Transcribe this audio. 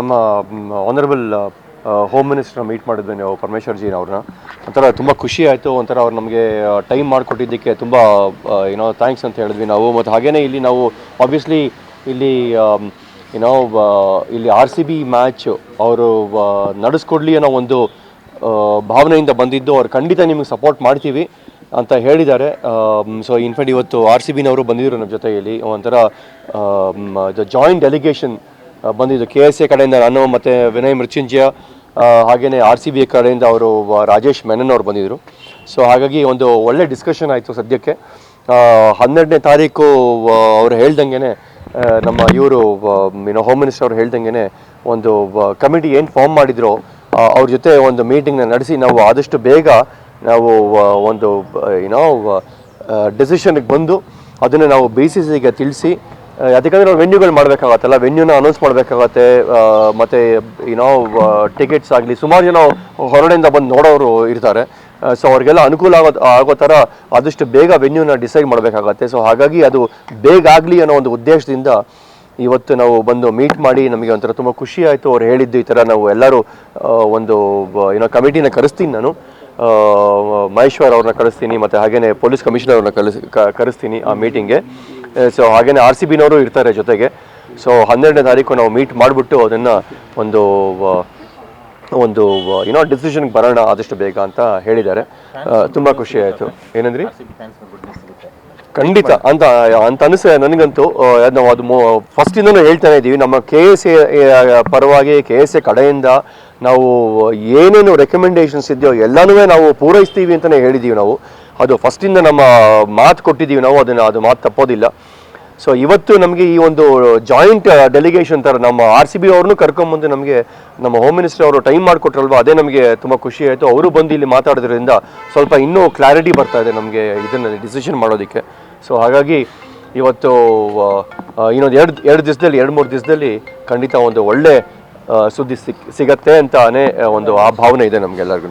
ನಮ್ಮ honourable home minister meet ಮಾಡಿದ್ವಿ ನಾವು ಪರಮೇಶ್ವರ್ ಜೀನ್ ಅವ್ರನ್ನ. ಒಂಥರ ತುಂಬ ಖುಷಿ ಆಯಿತು, ಒಂಥರ ಅವ್ರು ನಮಗೆ ಟೈಮ್ ಮಾಡಿಕೊಟ್ಟಿದ್ದಕ್ಕೆ ತುಂಬ ಏನೋ ಥ್ಯಾಂಕ್ಸ್ ಅಂತ ಹೇಳಿದ್ವಿ ನಾವು. ಮತ್ತು ಹಾಗೇನೇ ಇಲ್ಲಿ ನಾವು ಆಬ್ವಿಯಸ್ಲಿ ಇಲ್ಲಿ ಏನೋ ಇಲ್ಲಿ ಆರ್ ಸಿ ಬಿ ಮ್ಯಾಚ್ ಅವರು ನಡೆಸ್ಕೊಡ್ಲಿ ಅನ್ನೋ ಒಂದು ಭಾವನೆಯಿಂದ ಬಂದಿದ್ದು. ಅವ್ರು ಖಂಡಿತ ನಿಮಗೆ ಸಪೋರ್ಟ್ ಮಾಡ್ತೀವಿ ಅಂತ ಹೇಳಿದ್ದಾರೆ. ಸೊ ಇನ್ಫ್ಯಾಕ್ಟ್ ಇವತ್ತು ಆರ್ ಸಿ ಬಿನವರು ಬಂದಿದ್ರು ನಮ್ಮ ಜೊತೆಯಲ್ಲಿ. ಒಂಥರ ಜಾಯಿಂಟ್ ಡೆಲಿಗೇಷನ್ ಬಂದಿದ್ದು. ಕೆ ಎಸ್ ಎ ಕಡೆಯಿಂದ ನಾನು ಮತ್ತು ವಿನಯ್ ಮೃತ್ಯುಂಜಯ ಹಾಗೆಯೇ ಆರ್ ಸಿ ಬಿ ಕಡೆಯಿಂದ ಅವರು ರಾಜೇಶ್ ಮೆನನ್ ಅವರು ಬಂದಿದ್ದರು ಸೊ ಹಾಗಾಗಿ ಒಂದು ಒಳ್ಳೆ ಡಿಸ್ಕಷನ್ ಆಯಿತು ಸದ್ಯಕ್ಕೆ. ಹನ್ನೆರಡನೇ ತಾರೀಕು ಅವರು ಹೇಳ್ದಂಗೆ ನಮ್ಮ ಇವರು ಏನೋ ಹೋಮ್ ಮಿನಿಸ್ಟರ್ ಅವರು ಹೇಳ್ದಂಗೆ ಒಂದು ಕಮಿಟಿ ಏನು ಫಾರ್ಮ್ ಮಾಡಿದ್ರು ಅವ್ರ ಜೊತೆ ಒಂದು ಮೀಟಿಂಗ್ನ ನಡೆಸಿ ನಾವು ಆದಷ್ಟು ಬೇಗ ನಾವು ಒಂದು ಏನೋ ಡಿಸಿಷನಿಗೆ ಬಂದು ಅದನ್ನು ನಾವು ಬಿ ಸಿ ಸಿಗೆ ತಿಳಿಸಿ ಯಾಕಂದರೆ ನಾವು ವೆನ್ಯೂಗಳು ಮಾಡಬೇಕಾಗತ್ತಲ್ಲ ವೆನ್ಯೂನ ಅನೌನ್ಸ್ ಮಾಡಬೇಕಾಗತ್ತೆ ಮತ್ತು ಏನೋ ಟಿಕೆಟ್ಸ್ ಆಗಲಿ, ಸುಮಾರು ಜನ ಹೊರಡೆಯಿಂದ ಬಂದು ನೋಡೋರು ಇರ್ತಾರೆ. ಸೊ ಅವ್ರಿಗೆಲ್ಲ ಅನುಕೂಲ ಆಗೋ ಆಗೋ ಥರ ಆದಷ್ಟು ಬೇಗ ವೆನ್ಯೂನ ಡಿಸೈಡ್ ಮಾಡಬೇಕಾಗತ್ತೆ. ಸೊ ಹಾಗಾಗಿ ಅದು ಬೇಗ ಆಗಲಿ ಅನ್ನೋ ಒಂದು ಉದ್ದೇಶದಿಂದ ಇವತ್ತು ನಾವು ಬಂದು ಮೀಟ್ ಮಾಡಿ ನಮಗೆ ಒಂಥರ ತುಂಬ ಖುಷಿ ಆಯಿತು. ಅವ್ರು ಹೇಳಿದ್ದು ಈ ಥರ ನಾವು ಎಲ್ಲರೂ ಒಂದು ಏನೋ ಕಮಿಟಿನ ಕರೆಸ್ತೀನಿ ನಾನು. ಮಹೇಶ್ವರ್ ಅವ್ರನ್ನ ಕರೆಸ್ತೀನಿ, ಮತ್ತು ಹಾಗೆಯೇ ಪೊಲೀಸ್ ಕಮಿಷನರ್ ಅವ್ರನ್ನ ಕಲಿಸ್ ಕರೆಸ್ತೀನಿ ಆ ಮೀಟಿಂಗ್ಗೆ ಸೊ ಹಾಗೇನೆ ಆರ್ ಸಿ ಬಿನವರು ಇರ್ತಾರೆ ಜೊತೆಗೆ. ಸೊ ಹನ್ನೆರಡನೇ ತಾರೀಕು ನಾವು ಮೀಟ್ ಮಾಡಿಬಿಟ್ಟು ಅದನ್ನು ಒಂದು ಒಂದು ಏನೋ ಡಿಸಿಷನ್ಗೆ ಬರೋಣ ಆದಷ್ಟು ಬೇಗ ಅಂತ ಹೇಳಿದ್ದಾರೆ. ತುಂಬ ಖುಷಿ ಆಯಿತು. ಏನಂದ್ರಿ? ಖಂಡಿತ. ಅಂತ ಅಂತ ಅನಿಸ ನನಗಂತೂ. ನಾವು ಅದು ಫಸ್ಟಿಂದನೂ ಹೇಳ್ತಾನೆ ಇದ್ದೀವಿ. ನಮ್ಮ ಕೆ ಎಸ್ ಎ ಪರವಾಗಿ ಕೆ ಎಸ್ ಎ ಕಡೆಯಿಂದ ನಾವು ಏನೇನು ರೆಕಮೆಂಡೇಷನ್ಸ್ ಇದೆಯೋ ಎಲ್ಲನೂ ನಾವು ಪೂರೈಸ್ತೀವಿ ಅಂತಲೇ ಹೇಳಿದ್ದೀವಿ ನಾವು. ಅದು ಫಸ್ಟಿಂದ ನಮ್ಮ ಮಾತು ಕೊಟ್ಟಿದ್ದೀವಿ ನಾವು. ಅದನ್ನು, ಅದು ಮಾತು ತಪ್ಪೋದಿಲ್ಲ. ಸೊ ಇವತ್ತು ನಮಗೆ ಈ ಒಂದು ಜಾಯಿಂಟ್ ಡೆಲಿಗೇಷನ್ ಥರ ನಮ್ಮ ಆರ್ ಸಿ ಬಿ ಅವ್ರನ್ನೂ ಕರ್ಕೊಂಬಂದು ನಮಗೆ ನಮ್ಮ ಹೋಮ್ ಮಿನಿಸ್ಟರ್ ಅವರು ಟೈಮ್ ಮಾಡಿಕೊಟ್ರಲ್ವ ಅದೇ ನಮಗೆ ತುಂಬ ಖುಷಿ ಆಯಿತು. ಅವರು ಬಂದು ಇಲ್ಲಿ ಮಾತಾಡೋದ್ರಿಂದ ಸ್ವಲ್ಪ ಇನ್ನೂ ಕ್ಲಾರಿಟಿ ಬರ್ತಾ ಇದೆ ನಮಗೆ ಇದನ್ನು ಡಿಸಿಷನ್ ಮಾಡೋದಕ್ಕೆ. ಸೊ ಹಾಗಾಗಿ ಇವತ್ತು ಆ, ಆ, ಇನ್ನೊಂದು ಎರಡು ಎರಡು ದಿವಸದಲ್ಲಿ ಎರಡು ಮೂರು ದಿವಸದಲ್ಲಿ ಖಂಡಿತ ಒಂದು ಒಳ್ಳೆ ಸುದ್ದಿ ಸಿಕ್ ಸಿಗತ್ತೆ ಅಂತಾನೆ ಒಂದು ಆ ಭಾವನೆ ಇದೆ ನಮಗೆಲ್ಲರಿಗೂ